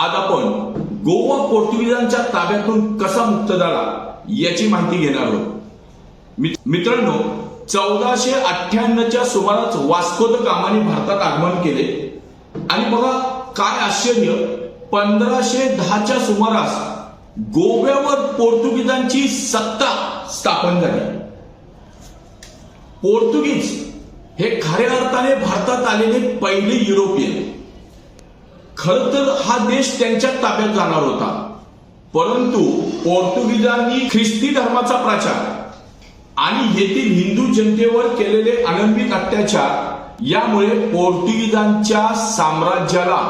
आज आपण गोवा पोर्तुगीजांच्या ताब्यातून कसा मुक्त झाला याची माहिती घेणार आहोत. मित्रांनो चौदाशे अठ्ठ्याण्णवच्या सुमारास वास्को द गामाने भारतात आगमन केले. आणि बघा काय आश्चर्य पंधराशे दहाच्या सुमारास गोव्यावर पोर्तुगीजांची सत्ता स्थापन झाली. पोर्तुगीज हे खऱ्या अर्थाने भारतात आलेले पहिले युरोपियन. खर तर हा देश त्यांच्या ताब्यात जाणार होता. परंतु पोर्तुगीजांनी ख्रिस्ती धर्माचा प्रचार आणि येथील हिंदू जनतेवर केलेले अनंबित अत्याचार यामुळे पोर्तुगीजांच्या साम्राज्याला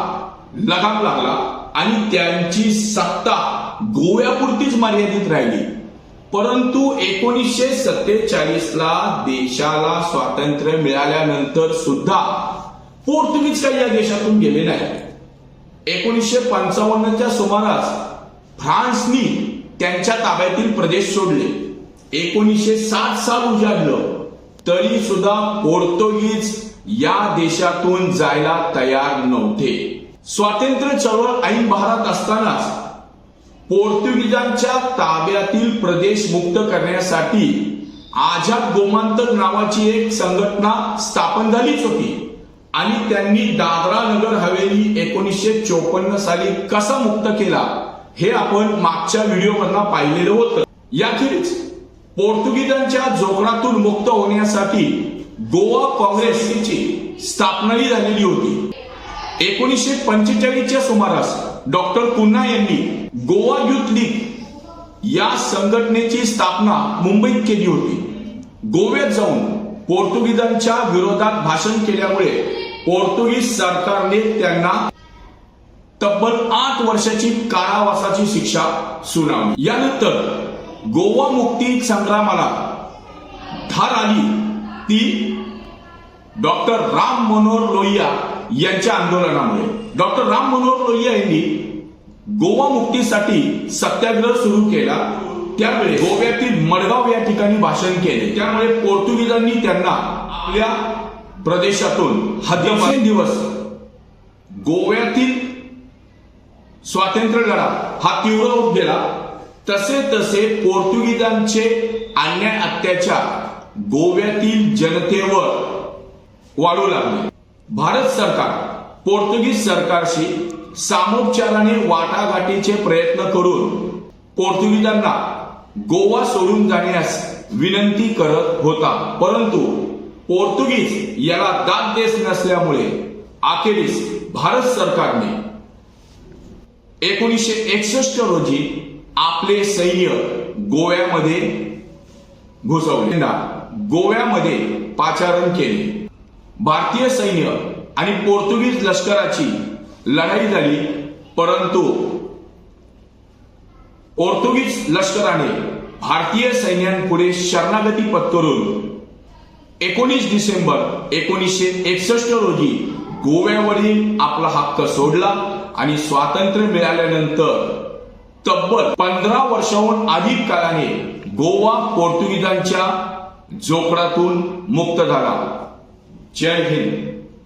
लगाम लागला आणि त्यांची सत्ता गोव्यापुरतीच मर्यादित राहिली. परंतु एकोणीसशे सत्तेचाळीस ला देशाला स्वातंत्र्य मिळाल्यानंतर सुद्धा पोर्तुगीज काही या देशातून गेले नाही. एकोणीसशे पंचावन्नच्या सुमारास फ्रान्सनी त्यांच्या ताब्यातील प्रदेश सोडले. एकोणीसशे सात साल उजाडलं. तरी सुद्धा पोर्तुगीज या देशातून जायला तयार नव्हते. स्वातंत्र्य चळवळ ऐन भारत असतानाच पोर्तुगीजांच्या ताब्यातील प्रदेश मुक्त करण्यासाठी आझाद गोमांतक नावाची एक संघटना स्थापन झालीच होती. आणि त्यांनी दादरा नगर हवेली एकोणीसशे चोपन्न साली कसा मुक्त केला हे आपण मागच्या व्हिडिओमधनं पाहिलेलं होतं. याखेरीज पोर्तुगीजांच्या जोखडातून मुक्त होण्यासाठी गोवा काँग्रेसची स्थापनाही झालेली होती. एकोणीसशे पंचेचाळीसच्या सुमारास डॉक्टर कुन्हा यांनी गोवा युथ लीग या संघटनेची स्थापना मुंबईत केली होती. गोव्यात जाऊन पोर्तुगीजांच्या विरोधात भाषण केल्यामुळे पोर्तुगीज सरकारने त्यांना तब्बल आठ वर्षाची कारावासाची शिक्षा सुनावली. यानंतर गोवा मुक्ती संग्रामाला धार आली. ती डॉक्टर राम मनोहर लोहिया यांच्या आंदोलनामुळे. डॉक्टर राम मनोहर लोहिया यांनी गोवा मुक्तीसाठी सत्याग्रह सुरू केला. त्यावेळी गोव्यातील मडगाव या ठिकाणी भाषण केले. त्यामुळे पोर्तुगीजांनी त्यांना आपल्या प्रदेशातून हद्य दिवस गोव्यातील स्वातंत्र्य लढा हा तीव्र होत गेला. तसे तसे पोर्तुगीजांचे अन्याय अत्याचार गोव्यातील जनतेवर वाढू लागले. भारत सरकार पोर्तुगीज सरकारशी सामोपचाराने वाटाघाटीचे प्रयत्न करून पोर्तुगीजांना गोवा सोडून जाण्यास विनंती करत होता. परंतु पोर्तुगीज याला दाद देत नसल्यामुळे अखेरीस भारत सरकारने एकोणीसशे एकसष्ट रोजी आपले सैन्य गोव्यामध्ये घुसवले. ना गोव्यामध्ये पाचारण केले. भारतीय सैन्य आणि पोर्तुगीज लष्कराची लढाई झाली परंतु पोर्तुगीज लष्कराने भारतीय सैन्यांपुढे शरणागती पत्करून एकोणीस डिसेंबर एकोणीसशे एकसष्ट रोजी गोव्यावरील आपला हक्क सोडला आणि स्वातंत्र्य मिळाल्यानंतर तब्बल पंधरा वर्षाहून अधिक काळाने गोवा पोर्तुगीजांच्या जोखडातून मुक्त झाला. जय हिंद.